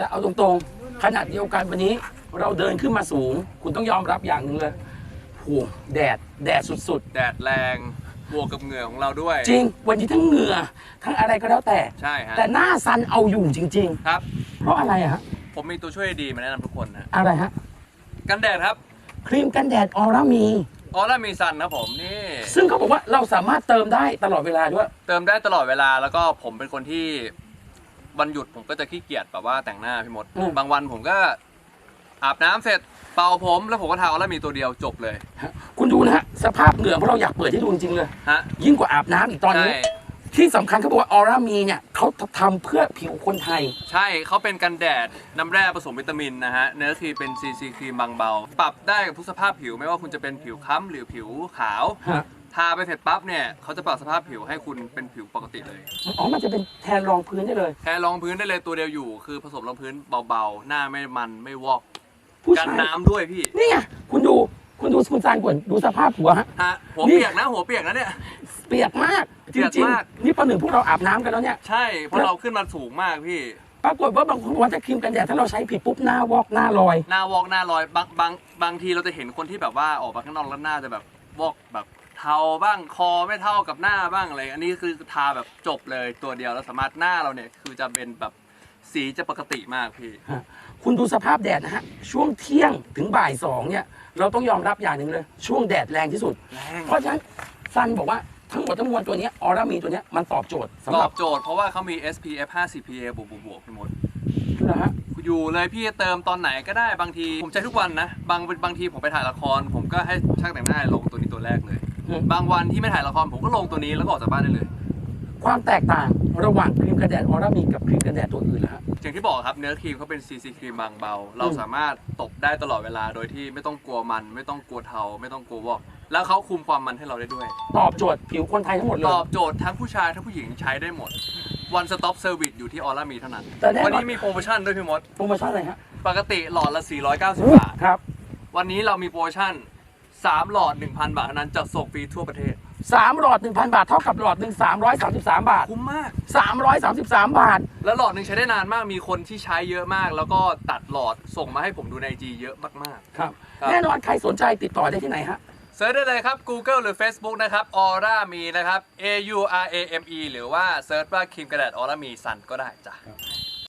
แต่เอาตรงๆ ขนาดเดียวกันวันนี้เราเดินขึ้นมาสูง คุณต้องยอมรับอย่างหนึ่งเลยโหแดดแดดสุดแดดแรงบวกกับเหงื่อของเราด้วย ๆ จริง วันนี้ทั้งเหงื่อทั้งอะไรก็แล้วแต่ ใช่ฮะแต่หน้าซันเอาอยู่จริง ครับ ๆ เพราะอะไรอะฮะผมมีตัวช่วยดีมาแนะนำทุกคนนะอะไรฮะกันแดดครับครีมกันแดดออร่ามี ออร่ามีซันครับผมนี่ ซึ่งเขาบอกว่าเราสามารถเติมได้ตลอดเวลาด้วย เติมได้ตลอดเวลาแล้วก็ผมเป็นคนที่ วันหยุดผมก็จะขี้เกียจแบบว่าแต่งหน้าพี่มด อืม บางวันผมก็อาบน้ำเสร็จเป่าผมแล้วผมก็ทาออร่ามีตัวเดียวจบเลยคุณดูนะฮะสภาพเหงื่อเพราะเราอยากเปิดให้ดูจริงๆเลย ฮะยิ่งกว่าอาบน้ำอีกตอนใช่นี้ ที่สำคัญเขาบอกว่าออร่ามีเนี่ยเขาทำเพื่อผิวคนไทย ใช่เขาเป็นกันแดดน้ำแร่ผสมวิตามินนะฮะเนื้อครีมเป็นซีซีครีมบางเบา ปรับได้กับทุกสภาพผิวไม่ว่าคุณจะเป็นผิวค้ำหรือผิวขาว ฮะ ทาไปเสร็จปั๊บเนี่ยเขาจะปรับสภาพผิวให้คุณเป็นผิวปกติเลย อ๋อ มันจะเป็นแทนรองพื้นได้เลย แค่รองพื้นได้เลยตัวเดียวอยู่ คือผสมรองพื้นเบาๆ หน้าไม่มันไม่วอกผู้กันชายน้ำด้วยพี่นี่ไงคุณดูคุณดูคุณซานก่อนดูสภาพหัวฮะ ฮะหัวนี่ เปียกนะหัวเปียกนะเนี่ย เปียกมากจเปียกริงมาก ๆนี่ประหนึ่งพวกเราอาบน้ำกันแล้วเนี่ย ใช่เพราะเราขึ้นมาสูงมากพี่ปรากฏว่าบางคนบอกว่าจะครีมกันแดดถ้าเราใช้ผิดปุ๊บหน้าวอกหน้าลอย หน้าวอกหน้าลอยบางบางบางทีเราจะเห็นคนที่แบบว่าออกมาข้างนอกแล้วหน้าจะแบบวอกแบบ เทาบ้างคอไม่เท่ากับหน้าบ้างอะไรอันนี้คือทาแบบจบเลยตัวเดียวแล้วสามารถหน้าเราเนี่ยคือจะเป็นแบบสีจะปกติมากพี่คุณดูสภาพแดดนะฮะ ช่วงเที่ยงถึงบ่ายสองเนี่ย เราต้องยอมรับอย่างหนึ่งเลย ช่วงแดดแรงที่สุดแรงเพราะฉะนั้นซันบอกว่าทั้งหมดทั้งมวลตัวเนี้ออร่ามีตัวเนี้ยมันตอบโจทย์สำตหอรับบโจทย์เพราะว่าเขามี SPF 50 PA บวกบวกบวกพี่มดนะฮะอยู่เลยพี่จะเติมตอนไหนก็ได้บางที ผมใช้ทุกวันนะ บางบางทีผมไปถ่ายละคร ผมก็ให้ช่างแต่งหน้าลงตัวนี้ตัวแรกเลยอืม บางวันที่ไม่ถ่ายละครผมก็ลงตัวนี้แล้วก็ออกจากบ้านได้เลย ความแตกต่างระหว่างครีมกันแดดออร่ามีกับครีมกันแดดตัวอื่นนะฮะ อย่างที่บอกครับเนื้อครีมเขาเป็น CC ครีมบางเบา เราอืมสามารถตบได้ตลอดเวลาโดยที่ไม่ต้องกลัวมัน ไม่ต้องกลัวเทา ไม่ต้องกลัววอก แล้วเขาคุมความมันให้เราได้ด้วย ตอบโจทย์ผิวคนไทยทั้งหมดเลตย อบโจทย์ทั้งผู้ชายทั้งผู้หญิงใช้ได้หมด one stop service อยู่ที่ออร่ามีเท่านั้น แต่แน่นอน วันนี้มีโปรโมชั่นด้วยพี่มด โปรโมชั่นอะไรฮะปกติหลอดละ 490 บาท ครับ วันนี้เรามีโปรโมชั่น 3 หลอด 1,000 บาทเท่านั้นจัดส่งฟรีทั่วประเทศ สามหลอด 1,000 บาท เท่ากับหลอดหนึ่ง333 บาท คุ้มมาก 333 บาท แล้วหลอดหนึ่งใช้ได้นานมากมีคนที่ใช้เยอะมาก แล้วก็ตัดหลอดส่งมาให้ผมดูในจีเยอะมาก ครับ ครับ แน่นอนใครสนใจติดต่อได้ที่ไหนฮะ ๆเซิร์ชได้เลยครับ Google หรือ Facebook นะครับ Aura มีนะครับ A U R A M E หรือว่าเซิร์ชว่าครีมกระดาษ Aura มีซันก็ได้จ้ะ